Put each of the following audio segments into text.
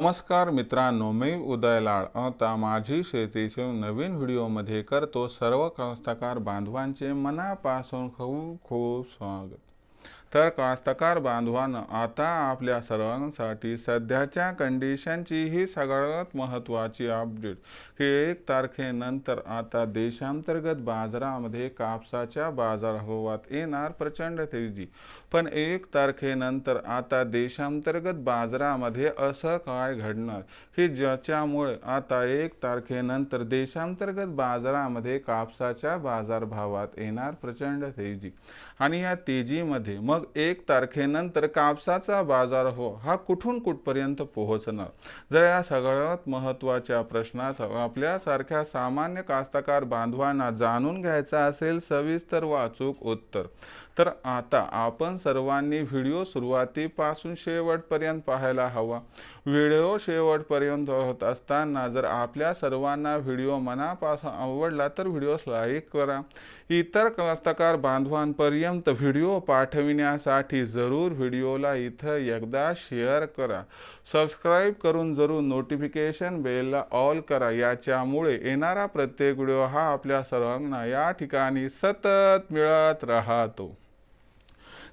नमस्कार मित्रांनो मी उदय लाड. आता माझी शेतीचे नवीन व्हिडिओमध्ये करतो सर्व कास्तकार बांधवांचे मनापासून खूप खूप स्वागत. तर कास्तकार बांधवानं आता आपल्या सर्वांसाठी सध्याच्या कंडिशनची ही सगळ्यात महत्त्वाची अपडेट की एक तारखेनंतर आता देशांतर्गत बाजारामध्ये कापसाच्या बाजारभावात येणार प्रचंड तेजी. पण एक तारखेनंतर आता देशांतर्गत बाजारामध्ये असं काय घडणार? की ज्याच्यामुळे आता एक तारखेनंतर देशांतर्गत बाजारामध्ये कापसाच्या बाजारभावात येणार प्रचंड तेजी. आणि या तेजीमध्ये मग एक तारखेनंतर कापसाचा बाजार हो हा कुठून कुठपर्यंत पोहोचणार? जर या सगळ्यात महत्त्वाच्या प्रश्नात आपल्यासारख्या सामान्य कास्तकार बांधवांना जाणून घ्यायचा असेल सविस्तर वाचूक उत्तर. तर आता आपण सर्वांनी व्हिडिओ सुरुवातीपासून शेवटपर्यंत पाहायला हवा. व्हिडिओ शेवटपर्यंत होत असताना जर आपल्या सर्वांना व्हिडिओ मनापासून आवडला तर व्हिडिओस लाईक करा. इतर कलास्तकार बांधवांपर्यंत व्हिडिओ पाठविण्यासाठी जरूर व्हिडिओला इथं एकदा शेअर करा. सबस्क्राईब करून जरूर नोटिफिकेशन बेलला ऑल करा. याच्यामुळे येणारा प्रत्येक व्हिडिओ हा आपल्या सर्वांना या ठिकाणी सतत मिळत राहतो.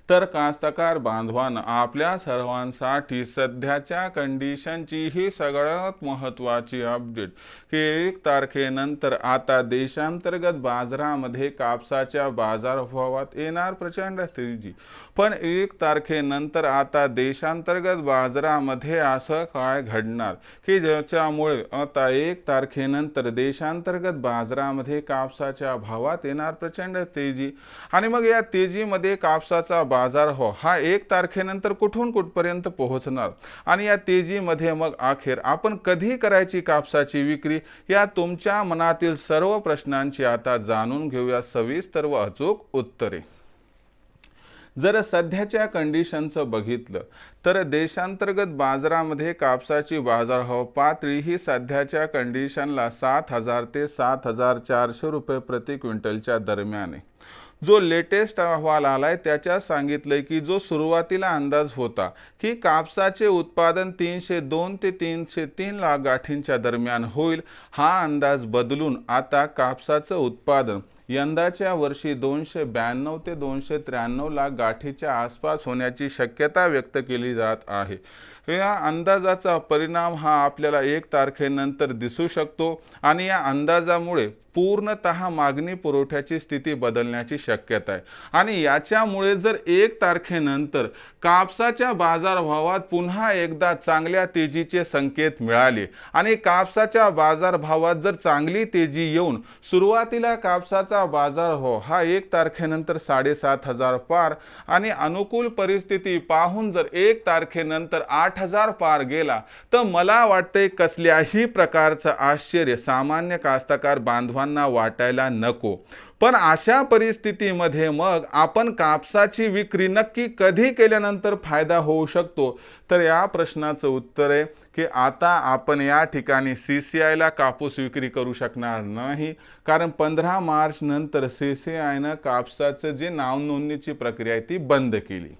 तर कास्तकार बांधवान आपल्या सर्वांसाठी सध्याच्या कंडिशनची ही सगळ्यात महत्त्वाची अपडेट की एक तारखेनंतर आता देशांतर्गत बाजारामध्ये कापसाच्या बाजारभावात येणार प्रचंड तेजी. पण एक तारखेनंतर आता देशांतर्गत बाजारामध्ये असं काय घडणार? की ज्याच्यामुळे आता एक तारखेनंतर देशांतर्गत बाजारामध्ये कापसाच्या भावात येणार प्रचंड तेजी. आणि मग या तेजीमध्ये कापसाचा बाजार हो हा एक तारखेनंतर कुठून कुठपर्यंत पोहोचणार? आणि या तेजीमध्ये मग अखेर आपण कधी करायची कापसाची विक्री? या तुमच्या मनातील सर्व प्रश्नांची आता जाणून घेऊया सविस्तर व अचूक उत्तरे. जर सध्याच्या कंडिशनचं बघितलं तर देशांतर्गत बाजारामध्ये कापसाची बाजारभाव हो पातळी ही सध्याच्या कंडिशनला सात हजार ते सात हजार चारशे रुपये प्रति क्विंटलच्या दरम्यान आहे. जो लेटेस्ट अहवाल आलाय त्याच्यात सांगितलंय की जो सुरुवातीला अंदाज होता की कापसाचे उत्पादन तीनशे दोन ते तीनशे तीन लाख गाठींच्या दरम्यान होईल हा अंदाज बदलून आता कापसाचं उत्पादन यंदाच्या वर्षी दोनशे ब्याण्णव ते दोनशे त्र्याण्णव लाख गाठीच्या आसपास होण्याची शक्यता व्यक्त केली जात आहे. या अंदाजाचा परिणाम हा आपल्याला एक तारखेनंतर दिसू शकतो आणि या अंदाजामुळे पूर्णतः मागणी पुरवठ्याची स्थिती बदलण्याची शक्यता आहे. आणि याच्यामुळे जर एक तारखेनंतर कापसाच्या बाजारभावात पुन्हा एकदा चांगल्या तेजीचे संकेत मिळाले आणि कापसाच्या बाजारभावात जर चांगली तेजी येऊन सुरुवातीला कापसाचा बाजार हो हा एक तारखेनंतर साडेसात हजार पार. आणि अनुकूल परिस्थिती पाहून जर एक तारखेनंतर आठ हजार पार गेला तर मला वाटतंय कसल्याही प्रकारचं आश्चर्य सामान्य कास्तकार बांधवांना वाटायला नको. पण अशा परिस्थितीमध्ये मग आपण कापसाची विक्री नक्की कधी केल्यानंतर फायदा होऊ शकतो? तर या प्रश्नाचं उत्तर आहे की आता आपण या ठिकाणी सी सी आयला कापूस विक्री करू शकणार नाही. कारण पंधरा मार्च नंतर सी सी आयनं कापसाचं जे नावनोंदणीची प्रक्रिया आहे ती बंद केली.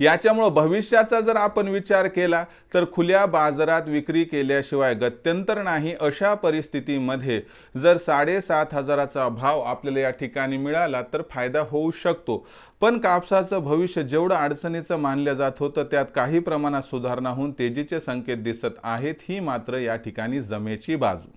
याच्यामुळं भविष्याचा जर आपण विचार केला तर खुल्या बाजारात विक्री केल्याशिवाय गत्यंतर नाही अशा परिस्थितीमध्ये जर साडेसात हजाराचा भाव आपल्याला या ठिकाणी मिळाला तर फायदा होऊ शकतो. पण कापसाचं भविष्य जेवढं अडचणीचं मानलं जात होतं त्यात काही प्रमाणात सुधारणा होऊन तेजीचे संकेत दिसत आहेत ही मात्र या ठिकाणी जमेची बाजू.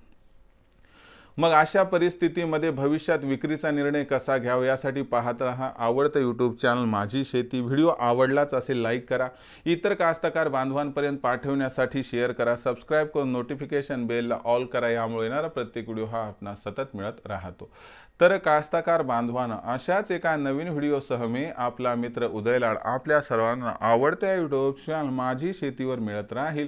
मग अशा परिस्थितीमध्ये भविष्यात विक्रीचा निर्णय कसा घ्यावा यासाठी पाहत राहा आवडतं यूट्यूब चॅनल माझी शेती. व्हिडिओ आवडलाच असेल लाईक करा. इतर कास्तकार बांधवांपर्यंत पाठवण्यासाठी शेअर करा. सबस्क्राईब करून नोटिफिकेशन बेलला ऑल करा. यामुळे येणारा प्रत्येक व्हिडिओ हा आपणास सतत मिळत राहतो. तर कास्तकार बांधवांना अशाच एका नवीन व्हिडिओसह मी आपला मित्र उदयलाड आपल्या सर्वांना आवडत्या यूट्यूब चॅनल माझी शेतीवर मिळत राहील.